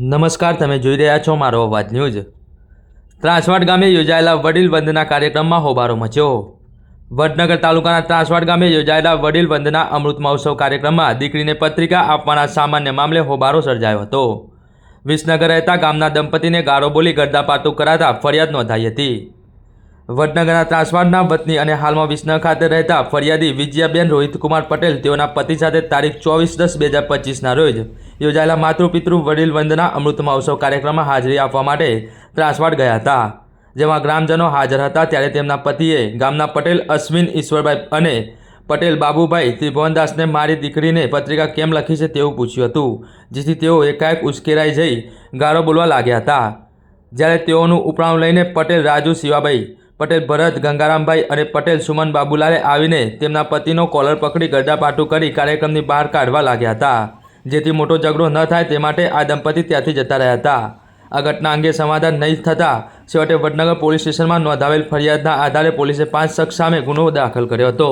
નમસ્કાર, તમે જોઈ રહ્યા છો મારો અવાજ ન્યૂઝ. ત્રાસવાડ ગામે યોજાયેલા વડીલ વંદના કાર્યક્રમમાં હોબારો મચ્યો. વડનગર તાલુકાના ત્રાસવાડ ગામે યોજાયેલા વડીલ વંદના અમૃત મહોત્સવ કાર્યક્રમમાં દીકરીને પત્રિકા આપવાના સામાન્ય મામલે હોબારો સર્જાયો હતો. વિસનગર રહેતા ગામના દંપતીને ગાળો બોલી ગરદાપાતું કરાતા ફરિયાદ નોંધાઈ હતી. વડનગરના ત્રાસવાડના વતની અને હાલમાં વિસનગર ખાતે રહેતા ફરિયાદી વિજયાબેન રોહિતકુમાર પટેલ તેઓના પતિ સાથે તારીખ ચોવીસ દસ બે હજાર પચીસના રોજ યોજાયેલા માતૃપિતૃ વડીલ વંદના અમૃત મહોત્સવ કાર્યક્રમમાં હાજરી આપવા માટે ત્રાસવાડ ગયા હતા, જેમાં ગ્રામજનો હાજર હતા ત્યારે તેમના પતિએ ગામના પટેલ અશ્વિન ઈશ્વરભાઈ અને પટેલ બાબુભાઈ ત્રિભુવનદાસને મારી દીકરીને પત્રિકા કેમ લખી છે તેવું પૂછ્યું હતું, જેથી તેઓ એકાએક ઉશ્કેરાઈ જઈ ગારો બોલવા લાગ્યા હતા. જ્યારે તેઓનું ઉપરાણું લઈને પટેલ રાજુ શિવાભાઈ પટેલ ભરત, ગંગારામભાઈ અને પટેલ સુમન બાબુલાલે આવીને તેમના પતિનો કોલર પકડી ગરદાપાટું કરી કાર્યક્રમની બહાર કાઢવા લાગ્યા હતા. જેથી મોટો ઝઘડો ન થાય તે માટે આ દંપતી ત્યાંથી જતા રહ્યા હતા. આ ઘટના અંગે સમાધાન નહીં થતાં છેવટે વડનગર પોલીસ સ્ટેશનમાં નોંધાવેલ ફરિયાદના આધારે પોલીસે પાંચ શખ્સ સામે ગુનો દાખલ કર્યો હતો.